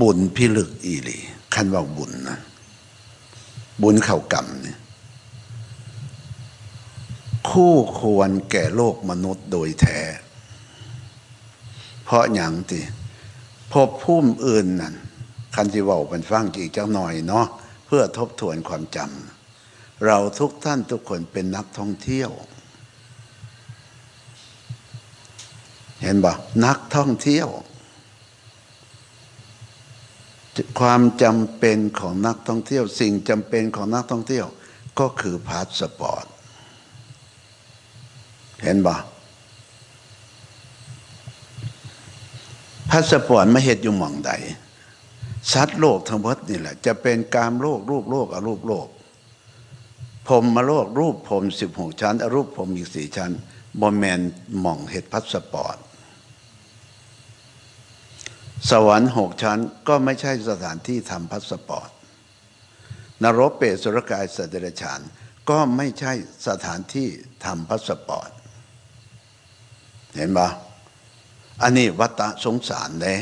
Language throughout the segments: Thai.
บุญพิลึกอีหลีคันว่าบุญนะบุญเข่ากรรมเนี่ยคู่ควรแก่โลกมนุษย์โดยแท้ เพราะอย่างที่พบภูมิอื่นนั่นคันที่ว่าเป็นฟังอีกจ้าหน่อยเนาะเพื่อทบทวนความจำเราทุกท่านทุกคนเป็นนักท่องเที่ยว เห็นบ่นักท่องเที่ยว ความจำเป็นของนักท่องเที่ยว สิ่งจำเป็นของนักท่องเที่ยว ก็คือพาสปอร์ตเห็นบ่พาสปอร์ตไม่เห็ดอยู่หม่องใดสัตว์โลกทั้งหมดนี่แหละ จะเป็นกามโลกรูปโลกอรูปโลกพรหมโลกรูปพรมสิบหกชั้นอรูปพรมอีกสี่ชั้นบอแมนหม่องเห็ดพาสปอร์ต สวรรค์หกชั้นก็ไม่ใช่สถานที่ทำพาสปอร์ต นรกเปรตสุรกายสัตว์เดรัจฉานก็ไม่ใช่สถานที่ทำพาสปอร์ต เห็นปะอันนี้วัตตะสงสารเลย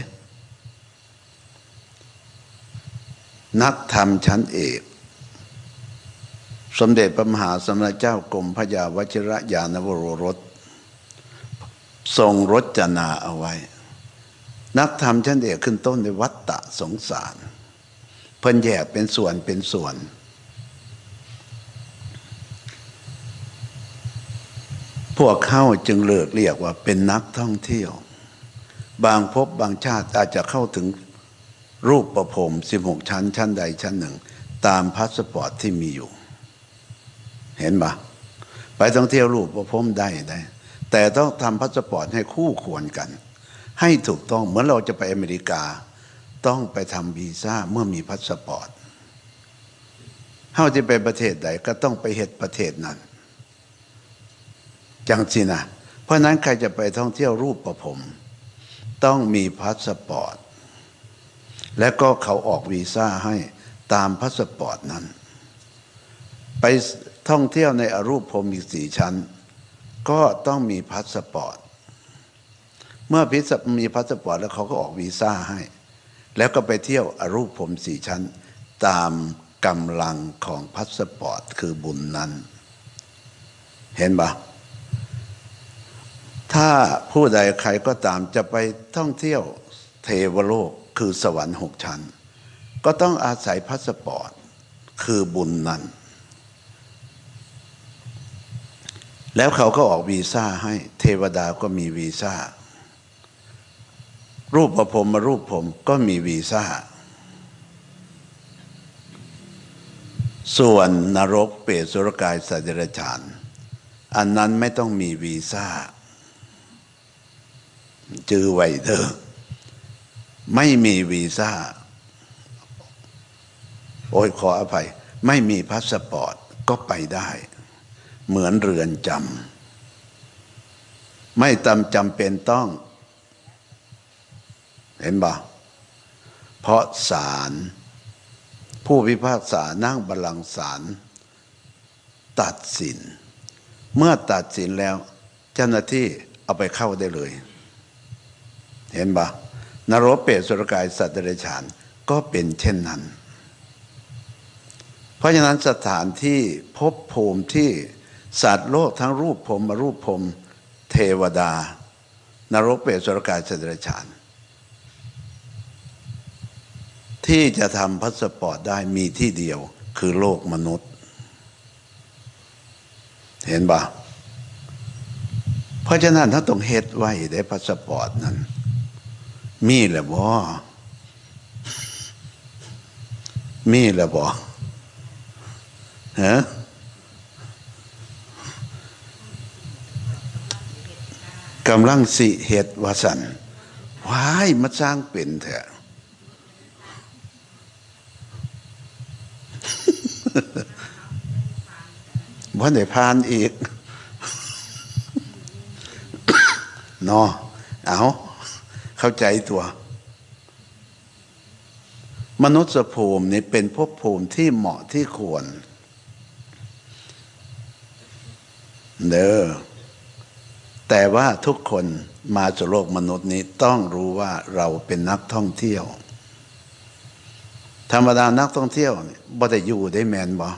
นักธรรมชั้นเอก สมเด็จพระมหาสมณเจ้ากรมพระยาวชิระยานวโรรส ทรงรจนาเอาไว้ นักธรรมชั้นเอกขึ้นต้นในวัตตะสงสาร เพิ่นแยกเป็นส่วนเป็นส่วน พวกเข้าจึงเลิกเรียกว่าเป็นนักท่องเที่ยว บางพบางชาติอาจจะเข้าถึงรูปประพรม16 ชั้น ชั้นใดชั้นหนึ่ง ตามพาสปอร์ตที่มีอยู่ เห็นปะไปท่องเที่ยวรูปประพรมได้ได้ แต่ต้องทำพาสปอร์ตให้คู่ควรกัน ให้ถูกต้องเหมือนเราจะไปอเมริกา ต้องไปทำวีซ่าเมื่อมีพาสปอร์ตเฮาจะไปประเทศใดก็ต้องไปเหตุประเทศนั้นจังสินะเพราะนั้นใครจะไปท่องเที่ยวรูปประผม ต้องมีพาสปอร์ตและก็เขาออกวีซ่าให้ตามพาสปอร์ตนั้น ไปท่องเที่ยวในอรูปพรมอีกสี่ชั้น ก็ต้องมีพาสปอร์ต เมื่อพิสมีพาสปอร์ตแล้วเขาก็ออกวีซ่าให้ แล้วก็ไปเที่ยวอรูปพรหมสี่ชั้น ตามกำลังของพาสปอร์ตคือบุญนั้น เห็นปะถ้าผู้ใดใครก็ตามจะไปท่องเที่ยวเทวโลกคือสวรรค์หกชั้น ก็ต้องอาศัยพาสปอร์ตคือบุญนั้น แล้วเขาก็ออกวีซ่าให้เทวดาก็มีวีซ่า รูปประพรมมารูปผมก็มีวีซ่า ส่วนนรกเปรตสุรกายสัตว์เดรัจฉาน อันนั้นไม่ต้องมีวีซ่า จือไว้เถอะไม่มีวีซ่า โอ้ยขออภัย ไม่มีพาสปอร์ตก็ไปได้ เหมือนเรือนจำไม่ตำจำเป็นต้อง เห็นบ่เพราะศาลผู้พิพากษานั่งบัลลังก์ศาลตัดสิน เมื่อตัดสินแล้ว เจ้าหน้าที่เอาไปเข้าได้เลย เห็นปะนรกเปรตสุรกายสัตว์เดรัจฉานก็เป็นเช่นนั้น เพราะฉะนั้นสถานที่พบภูมิที่สัตว์โลกทั้งรูปผมมารูปผมเทวดา นรกเปรตสุรกายสัตว์เดรัจฉาน ที่จะทำพาสปอร์ตได้มีที่เดียวคือโลกมนุษย์ เห็นปะเพราะฉะนั้นถ้าต้องเฮ็ดไว้ได้พาสปอร์ตนั้น มีแหละบ่มีแหละบ่ฮะกำลังสิเฮ็ดวสันว้ายมาสร้างเป็นเถอะ บ่ได้พานอีกเนาะเอา เข้าใจตัว มนุษย์ภูมินี่เป็นภพภูมิที่เหมาะที่ควร เด้อแต่ว่าทุกคนมาจากโลกมนุษย์นี้ต้องรู้ว่าเราเป็นนักท่องเที่ยว ธรรมดานักท่องเที่ยวนี่บ่ได้อยู่ได้แมนบ่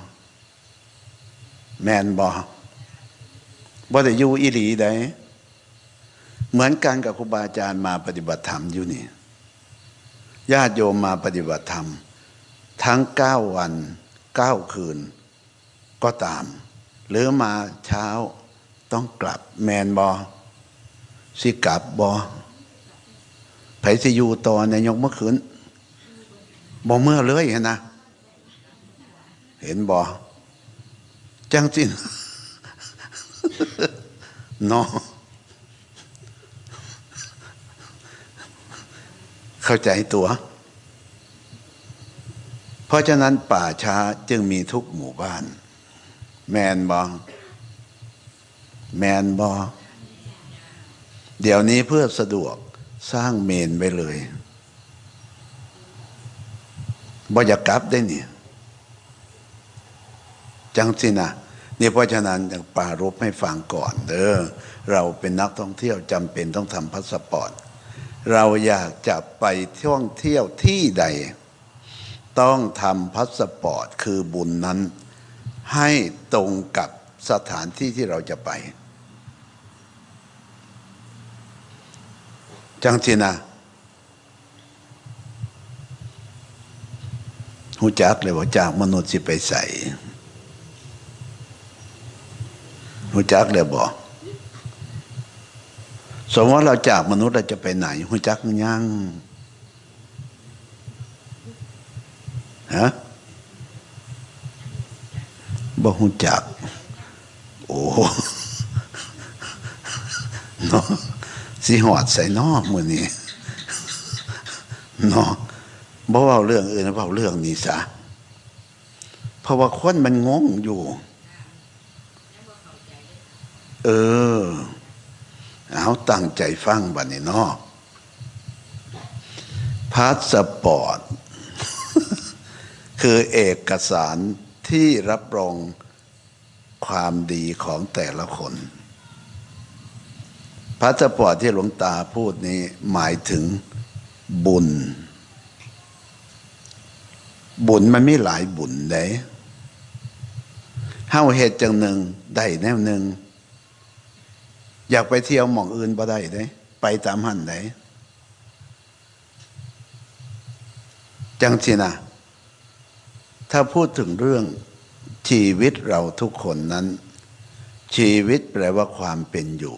แมนบ่บ่ได้อยู่อีหลีได้เหมือนกันกับครูบาอาจารย์มาปฏิบัติธรรมอยู่นี่ญาติโยมมาปฏิบัติธรรม ทั้งเก้าวันเก้าคืน ก็ตาม หรือมาเช้าต้องกลับแมนบอสิกลับบอไผสิอยู่ต่อในยกเมื่อคืนบอเมื่อเลยเห็นนะ เห็นบอ จังจินเนาะเข้าใจตัว เพราะฉะนั้นป่าช้าจึงมีทุกหมู่บ้าน แมนบอแมนบอเดี๋ยวนี้เพื่อสะดวกสร้างเมนไปเลยบ่อยากกลับได้เนี่ยจังสินะ นี่เพราะฉะนั้นอย่างปารบให้ฟังก่อนเด้อเราเป็นนักท่องเที่ยวจำเป็นต้องทำพาสปอร์ตเราอยากจะไปท่องเที่ยวที่ใด ต้องทำพาสปอร์ตคือบุญนั้น ให้ตรงกับสถานที่ที่เราจะไป จังสินะหูจักเลยว่าจากมนุษย์สิไปใส่ หูจักเลยบอกสมมติว่าเราจากมนุษย์เราจะไปไหนหูจักยังฮะบ่หูจัก โอ้เนาะสิหอดใส่นอกมือนี้เนาะบ่เว้าเรื่องอื่นเว้าเรื่องนี้ซะเพราะว่าคนมันงงอยู่ เออ เอาตั้งใจฟังบัดนี้นาะพาสปอร์ต คือเอกสารที่รับรองความดีของแต่ละคนพาสปอร์ตที่หลวงตาพูดนี้หมายถึงบุญ บุญมันไมีหลายบุญได้เฮาเหตุจังหนึ่งได้แนวหนึ่ง อยากไปเที่ยวหม่องอื่นบ่ได้เด้ไปตามหันได้จังสินะถ้าพูดถึงเรื่องชีวิตเราทุกคนนั้น ชีวิตแปลว่าความเป็นอยู่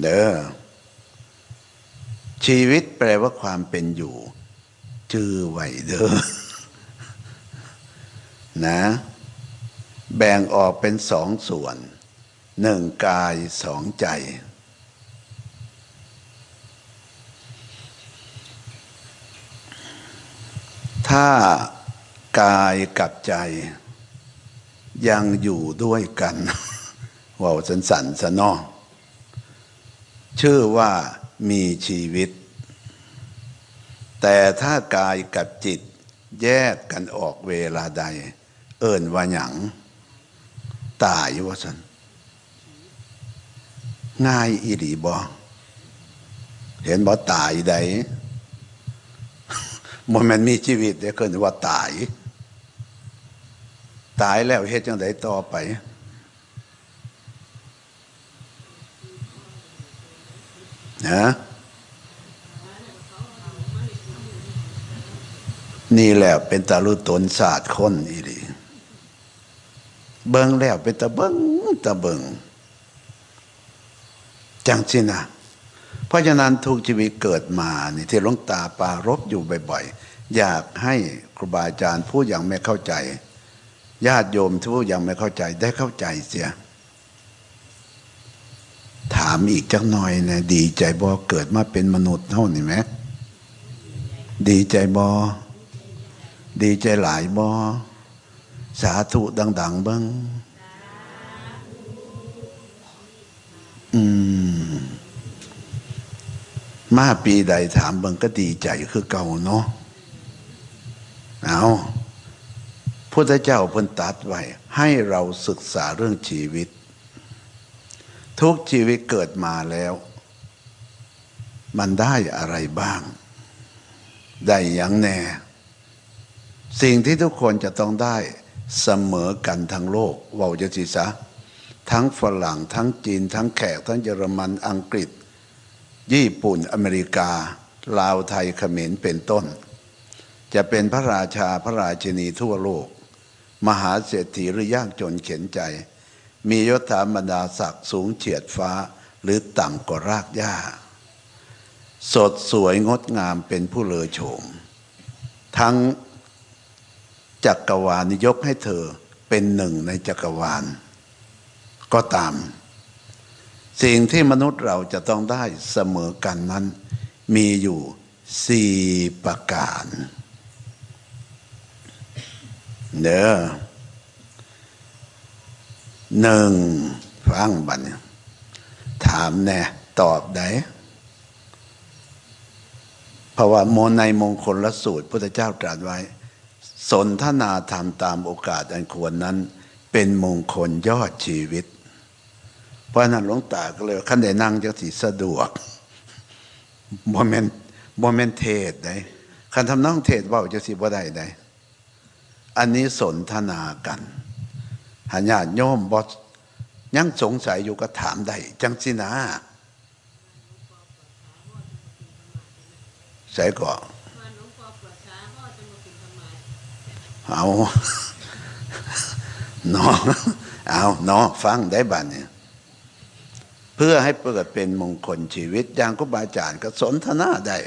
เด้อชีวิตแปลว่าความเป็นอยู่ จือไหวเด้อนะ แบ่งออกเป็นสองส่วน หนึ่งกายสองใจ ถ้ากายกับใจ ยังอยู่ด้วยกันว่าสันสันสนอชื่อว่ามีชีวิต แต่ถ้ากายกับจิตแยกกันออกเวลาใด เอิญว่าหยังตายว่าสัน ง่ายอีหลีบอเห็นบอตายใดมันมันมีชีวิตเดี๋ยวเกินว่าตาย ตายแล้วเฮ็ดจังไดต่อไป นะนี่แหละเป็นตาลุตนศาสตร์คนอีหลีเบิงแล้วเป็นตาเบิงตาเบิง จังสินะเพราะฉะนั้นทุกชีวิตเกิดมานี่ที่หลวงตาปารบอยู่บ่อยๆ อยากให้ครูบาอาจารย์ผู้ยังไม่เข้าใจ ญาติโยมผู้ยังไม่เข้าใจได้เข้าใจเสีย ถามอีกจักหน่อยนะดีใจบอเกิดมาเป็นมนุษย์เท่านี่ไหมดีใจบอดีใจหลายบอสาธุดัง ๆบิ้งอืม มาปีใดถามเบิ้งก็ดีใจคือเก่าเนาะเอาพุทธเจ้าเพิ่นตัดไว้ให้เราศึกษาเรื่องชีวิต ทุกชีวิตเกิดมาแล้ว มันได้อะไรบ้าง ได้อย่างแน่ สิ่งที่ทุกคนจะต้องได้เสมอกันทั้งโลกว่าจะสิซะทั้งฝรั่งทั้งจีน ทั้งแขก ทั้งเยอรมันอังกฤษ ญี่ปุ่นอเมริกา ลาวไทยเขมรเป็นต้น จะเป็นพระราชาพระราชินีทั่วโลก มหาเศรษฐีหรือยากจนเข็นใจ มียศถาบรรดาศักดิ์สูงเฉียดฟ้าหรือต่ำกว่ารากหญ้า สดสวยงดงามเป็นผู้เลอโฉม ทั้งจักรวาลยกให้เธอเป็นหนึ่งในจักรวาล ก็ตาม สิ่งที่มนุษย์เราจะต้องได้เสมอกันนั้น มีอยู่สี่ประการเด้อหนึ่งฟังบันถามแน่ตอบได้เพราะว่าโมในมงคลละสูตรพุทธเจ้าตรัสไว้ สนทนาธรรมตามโอกาสอันควรนั้น เป็นมงคลยอดชีวิต เพราะนั้นหลวงตาก็เลยขั้นใดนั่งจังสีสะดวกบ่แมนบ่แมนเทศได้คันทำน้องเทศเว่าจะสิบ่ได้ได้ อันนี้สนทนากันหาญาติโยมบอยังสงสัยอยู่ก็ถามได้จังสินะใส่ก่อนว่าหลวงพ่อาพ่อจะมากินทำไมเอาเนาะเอาเนาะฟังได้บัดเนี่ย เพื่อให้เปิดเป็นมงคลชีวิต อย่างครูบาอาจารย์ก็สนทนาได้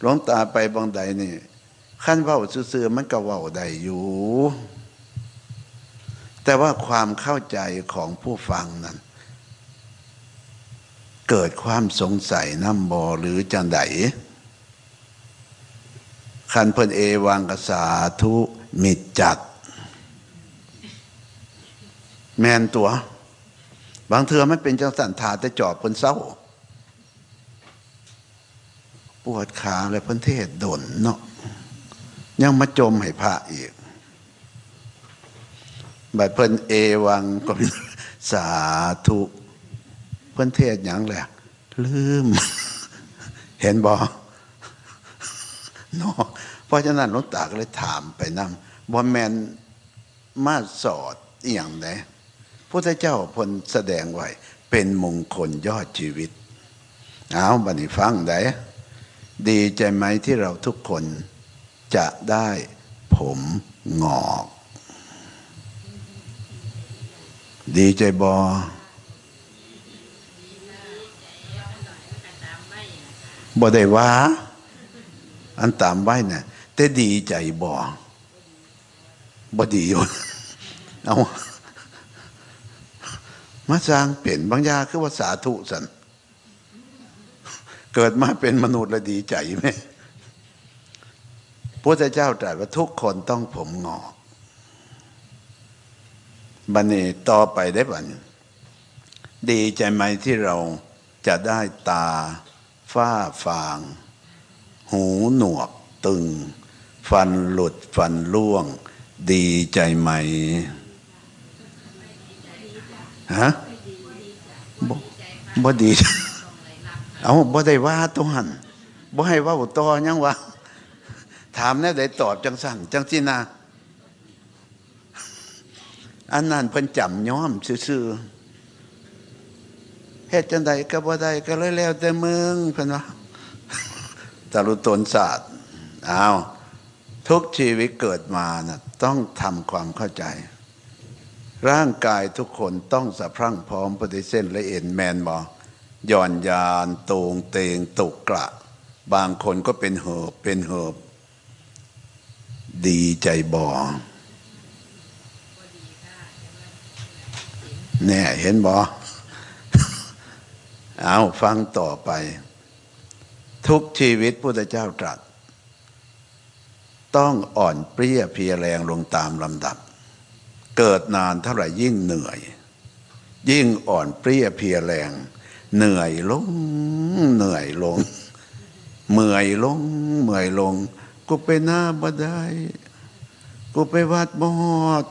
หลวงตาไปบางใดนี่ขั้นเว้าซื่อๆมันก็เว้าได้อยู่ แต่ว่าความเข้าใจของผู้ฟังนั้น เกิดความสงสัยน้ำบอหรือจังไดขันเพิ่นเอวังกสาธุมิจัด แมนตัว บางเทือไม่เป็นจังสันทาแต่จอบเพิ่นเศร้า ปวดขาเลยเพิ่นเทศดนเนาะยังมาจมให้พระอีกบัดเพิ่นเอวังก็เป็นสาธุเพิ่นเทศอย่างแหละลืม เห็นบอเนาะเพราะฉะนั้นหลวงตาก็เลยถามไปนำบ่แมนมาสอดเอียงไหน พุทธเจ้าพลแสดงไว้เป็นมงคลยอดชีวิต เอาบันี้ฟังได้ดีใจไหมที่เราทุกคนจะได้ผมงอก ดีใจบอบ่ได้ว่า อันตามไว้เนี่ยแต่ดีใจบ่บ่ดีอยู่เอา มาสร้างเปลี่ยนบางยาคือว่าสาธุสันเกิดมาเป็นมนุษย์แล้วดีใจไหมพระเจ้าตรัสว่าทุกคนต้องผมงอกบันนี้ต่อไปได้บันดีใจไหมที่เราจะได้ตาฝ้าฟาง หูหนวกตึง ฟันหลุดฟันร่วง ดีใจไหม ฮะบ่บดี เอาบ่ได้ว่าตัวหันบ่ให้ว่าต่อยังวะถามแน่ได้ตอบจังสั่นจังสินาอันนั้นเพิ่นจำย้อมซื่อเฮ็ดจังใดก็บ่ได้ก็เลยแล้วแต่มึงเพิ่นว่าตรุตนศาสตร์อ้าวทุกชีวิตเกิดมานะต้องทำความเข้าใจ ร่างกายทุกคนต้องสะพรั่งพร้อมปฏิเส้นและเอ็นแมนบอย่อนยานโตงเตงตกกระ บางคนก็เป็นเหิบเป็นเหิบ ดีใจบอแน่เห็นบอเอาฟังต่อไป ทุกชีวิตพุทธเจ้าตรัส ต้องอ่อนเปรี้ยเพียแรงลงตามลำดับ เกิดนานเท่าไหร่ยิ่งเหนื่อย ยิ่งอ่อนเปรี้ยเพียแรง เหนื่อยลง เหนื่อยลง เมื่อยลง เมื่อยลง กูไปหน้าบ่ได้ กูไปวัดบ่ฮอด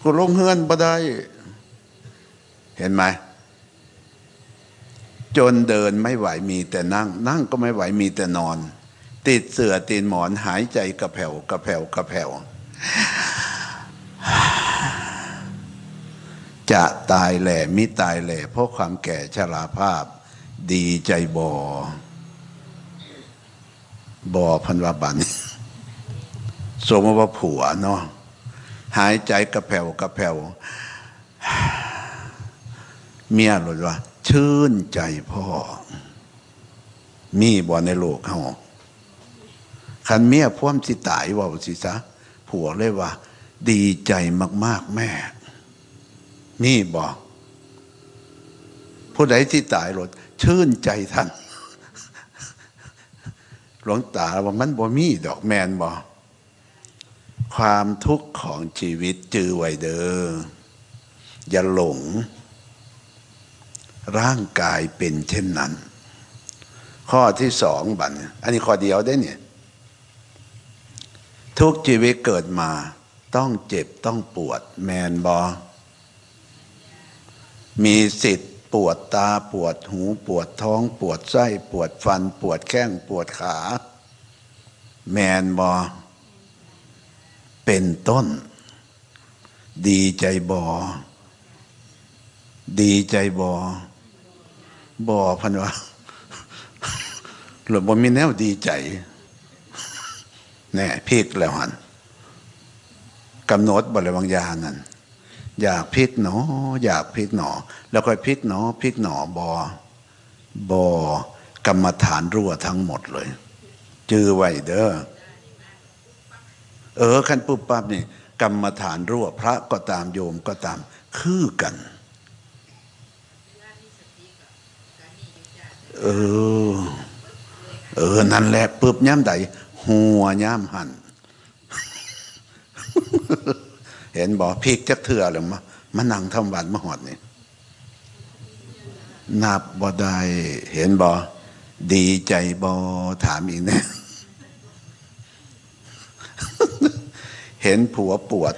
กูลงเฮือนบ่ได้ เห็นไหมจนเดินไม่ไหวมีแต่นั่ง นั่งก็ไม่ไหวมีแต่นอน ติดเสื่อติดหมอนหายใจกระแผ่วกระแผ่วกระแผ่ว จะตายแหล่มิตายแหล่เพราะความแก่ชราภาพ ดีใจบอบอพันวาบันสมว่าผัวเนาะหายใจกระแผ่วกระแผ่วเมียหลุดว่า ชื่นใจพ่อ มีบ่ในโลกเฮาคันเมียพ่วมสิตายว่าสิซะผัวเลยว่า ดีใจมาก ๆ แม่ นี่บอกผู้ใดที่ตายหลดชื่นใจท่าน หลวงตาว่ามันบ่มีดอกแมนบ่ความทุกข์ของชีวิตจือไว้เด้ออย่าหลง ร่างกายเป็นเช่นนั้น ข้อที่สองบันอันนี้ข้อเดียวได้เนี่ย ทุกชีวิตเกิดมา ต้องเจ็บต้องปวดแมนบอ มีสิทธิ์ปวดตาปวดหูปวดท้อง ปวดไส้ปวดฟัน ปวดแข้งปวดขา แมนบอเป็นต้น ดีใจบอดีใจบอบอพันวะหรือบ่มีแนวดีใจแน่พลิกแล้วหันกำหนดบริวังยานั่น อยากพิกหนอ อยากพิกหนอ แล้วค่อยพลิกหนอพิกหนอบอ บอกรรมฐานรั่วทั้งหมดเลย จือไว้เด้อเออคันปุบปั๊บนี่กรรมฐานรั่วพระก็ตามโยมก็ตาม คือกัน เออ เออ นั่นแหละปึ๊บย่ำใดหัวย่ำหัน เห็นบอกพริกจักเถื่อหรือมามานั่งทำวัดมาหอดนี่นับบ่ได้เห็นบ่ดีใจบ่ถามอีกแน่เห็นผัวปวด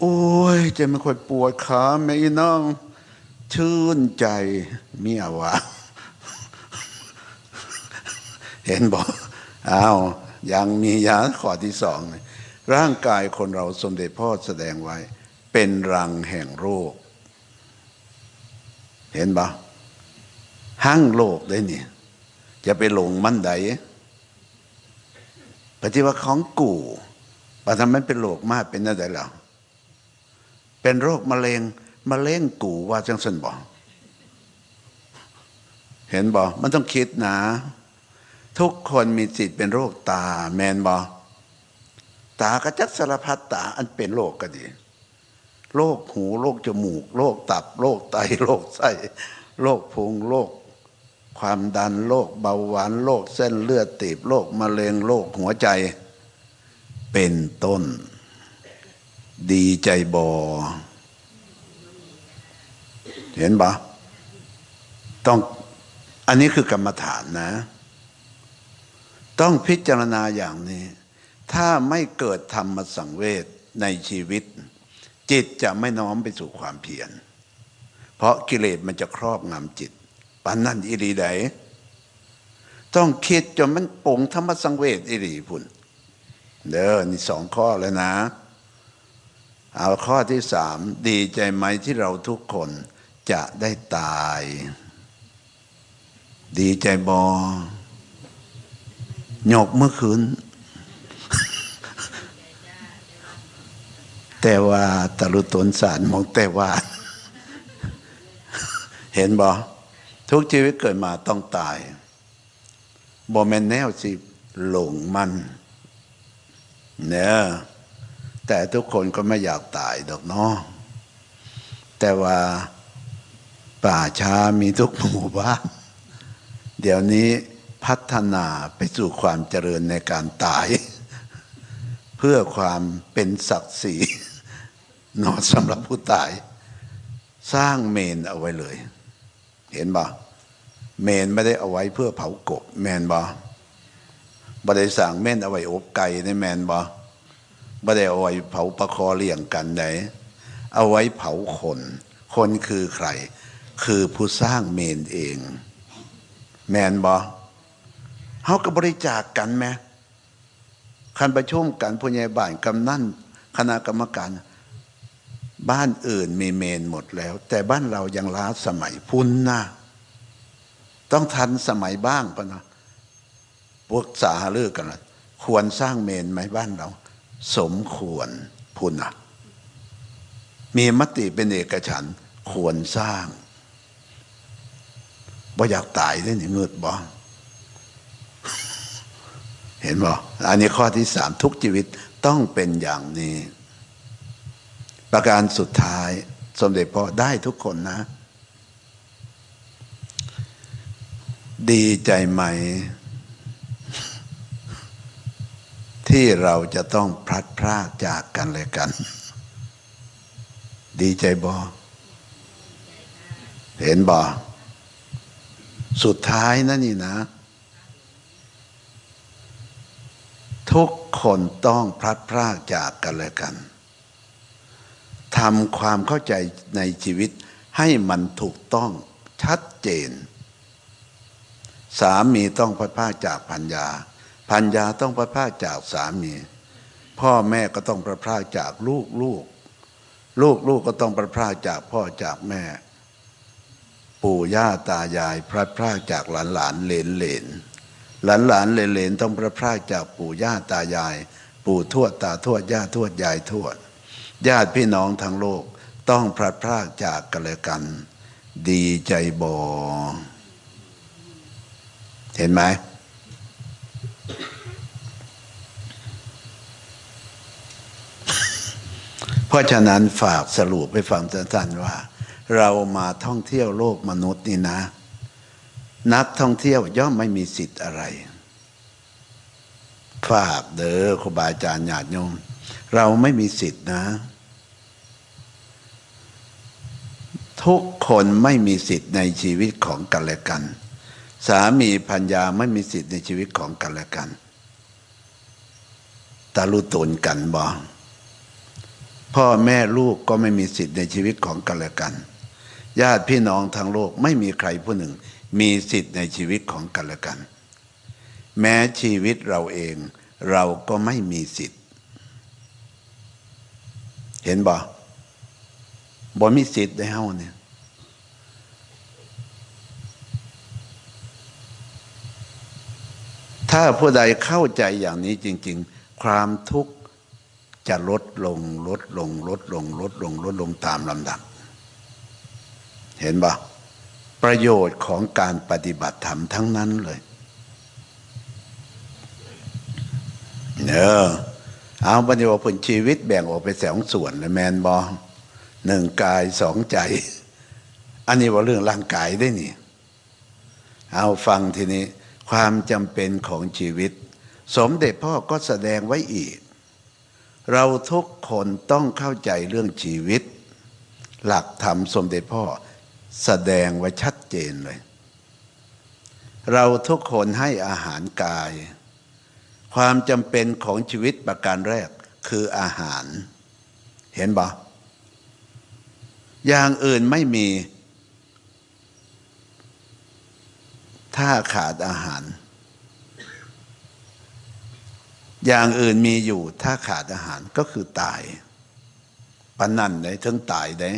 โอ้ยจะไม่ค่อยปวดขาแม่น้อง ชื่นใจเมียวะเห็นบอกอ้าวยังมียาข้อที่สองเลย ร่างกายคนเราสมเด็จพ่อแสดงไว้ เป็นรังแห่งโรค เห็นปะห้างโลกได้เนี่ยจะไปหลงมั่นใดปฏิว่าของกูปะทำมันเป็นโรคมากเป็นอะไรหรอเป็นโรคมะเร็งมะเร็งกูว่าจังสันบอกเห็นบอกมันต้องคิดนะ ทุกคนมีสิทธิ์เป็นโรคตาแมนบอก ตากระจักสารพัดตาอันเป็นโรคก็ดีโรคหูโรคจมูกโรคตับโรคไตโรคไส้โรคพุงโรคความดันโรคเบาหวานโรคเส้นเลือดตีบโรคมะเร็งโรคหัวใจ เป็นต้น ดีใจบอเห็นปะต้องอันนี้คือกรรมฐานนะ ต้องพิจารณาอย่างนี้ ถ้าไม่เกิดธรรมสังเวชในชีวิต จิตจะไม่น้อมไปสู่ความเพียร เพราะกิเลสมันจะครอบงำจิตปันนั่นอิรีใดต้องคิดจนมันปงธรรมสังเวชอิรีพุ่นเด้อนี่สองข้อแล้วนะ เอาข้อที่สามดีใจไหมที่เราทุกคนจะได้ตาย ดีใจบอยกเมื่อคืน แต่ว่าตะลุตนสารมองแต่ว่า เห็นบอทุกชีวิตเกิดมาต้องตายบอแม่นแนวสิหลงมันเนี่ยแต่ทุกคนก็ไม่อยากตายดอกเนาะแต่ว่าป่าช้ามีทุกหมู่บ้านเดี๋ยวนี้พัฒนาไปสู่ความเจริญในการตาย เพื่อความเป็นศักดิ์ศรี นอนสำหรับผู้ตาย สร้างเมนเอาไว้เลย เห็นบ่เมนไม่ได้เอาไว้เพื่อเผากบแมนบ่บ่ได้สั่งเมนเอาไว้อบไก่ในแมนบ่บ่ได้เอาไว้เผาปลาคอเลี้ยงกันไหนเอาไว้เผาคน คนคือใคร คือผู้สร้างเมนเอง แมนบอเฮาก็บริจาคกันแหมคันประชุมกันผู้ใหญ่บ้านกำนันคณะกรรมการ บ้านอื่นมีเมนหมดแล้ว แต่บ้านเรายังล้าสมัยพุ่นนะต้องทันสมัยบ้างปะนะพวกสาหารือกันนะควรสร้างเมนไหมบ้านเรา สมควรพุ่นนะมีมติเป็นเอกฉันควรสร้างบ่อยากตายได้นี่เงืดบ่เห็นบ่อันนี้ข้อที่สามทุกชีวิตต้องเป็นอย่างนี้ ประการสุดท้าย สมเด็จพ่อได้ทุกคนนะ ดีใจไหม ที่เราจะต้องพลัดพรากจากกันและกัน ดีใจบอเห็นบอสุดท้ายนั่นนี่นะ ทุกคนต้องพลัดพรากจากกันและกัน ทำความเข้าใจในชีวิตให้มันถูกต้องชัดเจน สามีต้องพัดพราจากพัญญาพัญญาต้องพัดพราจากสามี พ่อแม่ก็ต้องพัดพราจากลูกลูกลูกลูกก็ต้องพัดพราจากพ่อจากแม่ ปู่ย่าตายายพัดพราจากหลานหลานเหลนเหลนหลานหลานเหลนเหลนต้องพัดพราจากปู่ย่าตายาย ปู่ทวดตาทวดย่าทวดยายทวด ญาติพี่น้องทั้งโลกต้องพลัดพรากจากกันและกัน ดีใจบอเห็นไหมเพราะฉะนั้นฝากสรุปไปฟังสั้นๆว่า เรามาท่องเที่ยวโลกมนุษย์นี่นะ นักท่องเที่ยวย่อมไม่มีสิทธิ์อะไร ฝากเด้อครูบาอาจารย์ญาติโยมเราไม่มีสิทธิ์นะ ทุกคนไม่มีสิทธิ์ในชีวิตของกันและกัน สามีพัญญาไม่มีสิทธิ์ในชีวิตของกันและกันตาลุตนกันบองพ่อแม่ลูกก็ไม่มีสิทธิ์ในชีวิตของกันและกัน ญาติพี่น้องทางโลกไม่มีใครผู้หนึ่ง มีสิทธิ์ในชีวิตของกันและกัน แม้ชีวิตเราเองเราก็ไม่มีสิทธิ์ เห็นบ่ บ่มีสิทธิ์ได้เฮาเนี่ยถ้าผู้ใดเข้าใจอย่างนี้จริง ๆ ความทุกข์จะลดลงลดลงลดลงลดลงลดลงตามลำดับ เห็นปะประโยชน์ของการปฏิบัติธรรมทั้งนั้นเลยเนอะเอาบัญญัติผลชีวิตแบ่งออกไปสองส่วนเลยแมนบอ หนึ่งกายสองใจ อันนี้ว่าเรื่องร่างกายได้นี่ เอาฟังทีนี้ความจำเป็นของชีวิต สมเด็จพ่อก็แสดงไว้อีก เราทุกคนต้องเข้าใจเรื่องชีวิต หลักธรรมสมเด็จพ่อแสดงไว้ชัดเจนเลย เราทุกคนให้อาหารกาย ความจำเป็นของชีวิตประการแรกคืออาหาร เห็นปะ อย่างอื่นไม่มี ถ้าขาดอาหาร อย่างอื่นมีอยู่ ถ้าขาดอาหารก็คือตายปนั่นได้ถึงตายได้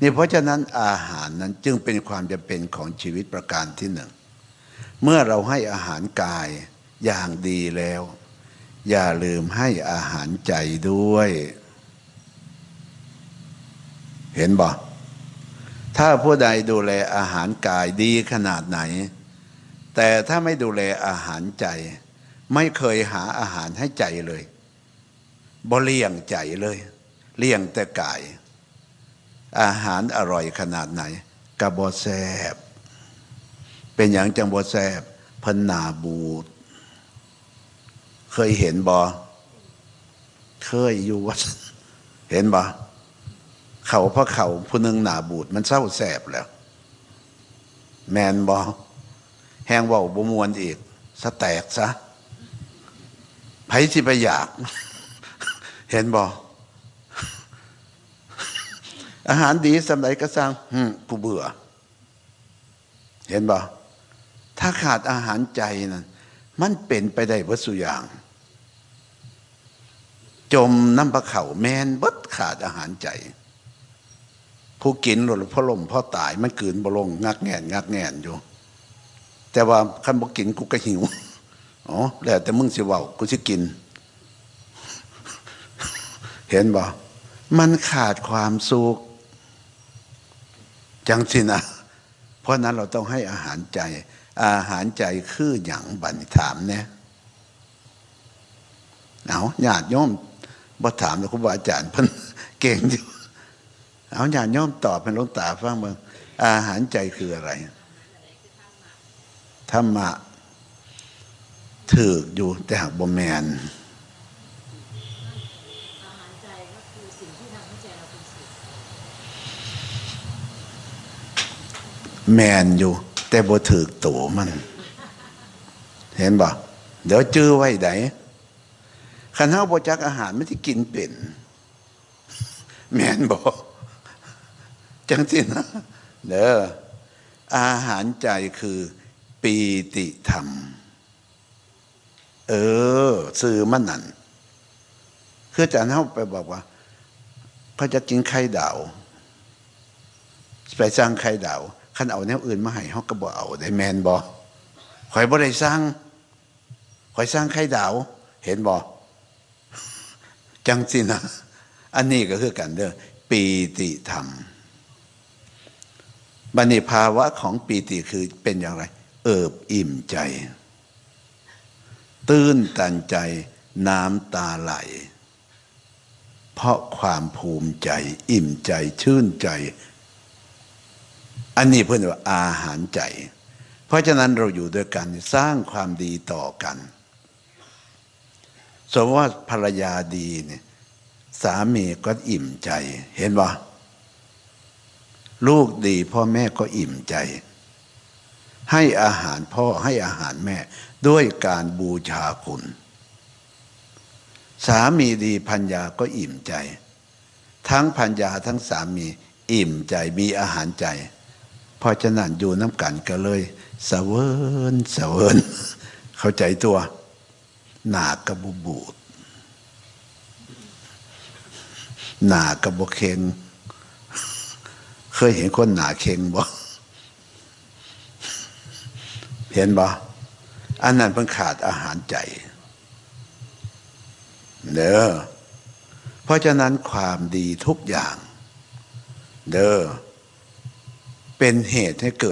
นี่เพราะฉะนั้นอาหารนั้นจึงเป็นความจำเป็นของชีวิตประการที่หนึ่ง เมื่อเราให้อาหารกายอย่างดีแล้ว อย่าลืมให้อาหารใจด้วย เห็นบ่ถ้าผู้ใดดูแลอาหารกายดีขนาดไหน แต่ถ้าไม่ดูแลอาหารใจ ไม่เคยหาอาหารให้ใจเลยบ่เลี่ยงใจเลย เลี่ยงแต่กาย อาหารอร่อยขนาดไหนกระบอแซบเป็นอย่างจังบอแซบพนนาบูดเคยเห็นบอเคยอยู่วัดเห็นบอ เขาพระเขาผู้นึงหนาบูดมันเศร้าแสบแล้ว แมนบอแหงว่าบมวนอีกสแตกซะไผสิไปอยาก เห็นบออาหารดีสำหรับกระซังหึกูเบื่อ เห็นบ่ถ้าขาดอาหารใจนั้นมันเป็นไปได้วัสุอย่าง จมน้ำปลาเข่าแมนบดขาดอาหารใจ ผู้กินหรือพ่อลมพ่อตายมันกืนบลงงักแงนงักแงนอยู่ แต่ว่าคันบ่กินกูก็หิวอ๋อแล้วแต่มึงสิเว้ากูสิกิน เห็นบ่มันขาดความสุขจังสินะเพราะนั้นเราต้องให้อาหารใจ อาหารใจคืออย่างบันถามเนี่ยเอาญาติโยมบ่ถามแล้วครูบาอาจารย์เพิ่นเก่งอยู่ เอาญาติโยมตอบเป็นลงตาฟังเบิ่งอาหารใจคืออะไรธรรมะถืออยู่แต่หากบ่แมนแมนอยู่ แต่บ่ถือตัวมัน เห็นบ่เดี๋ยวจื้อไว้ไดคันเฮาบ่จักอาหารไมันสิกินเป็น แมนบ่ จังสินะเด้ออาหารใจคือปีติธรรม เออซื้อมันนั่นคืออาจารย์เฮาไปบอกว่าเขาจะกินไข่ดาวไปสร้างไข่ดาวคันเอาแนวอื่นมาให้เฮาก็บ่เอาได้แมนบ่ข่อยบ่ได้สร้างข่อยสร้างไข่ดาว เห็นบ่จังสินะอันนี้ก็คือกันเด้อปีติธรรม บันิภาวะของปีติคือเป็นอย่างไร เอิบอิ่มใจ ตื้นตันใจน้ำตาไหล เพราะความภูมิใจ อิ่มใจชื่นใจ อันนี้เพื่อนว่าอาหารใจ เพราะฉะนั้นเราอยู่ด้วยกันสร้างความดีต่อกัน สมมติว่าภรรยาดีเนี่ยสามีก็อิ่มใจเห็นบ่ ลูกดีพ่อแม่ก็อิ่มใจ ให้อาหารพ่อให้อาหารแม่ด้วยการบูชาคุณ สามีดีพัญญาก็อิ่มใจ ทั้งพัญญาทั้งสามีอิ่มใจมีอาหารใจพราะฉะนั้นอยู่น้ำกันก็เลยเสเวินเสเวินเข้าใจตัว หนากระบุบูดหนากระบเคง เคยเห็นคนหนาเค็งบ่เห็นบ่อันนั้นเพิ่งขาดอาหารใจเด้อเพราะฉะนั้นความดีทุกอย่าง เด้อเป็นเหตุให้เกิด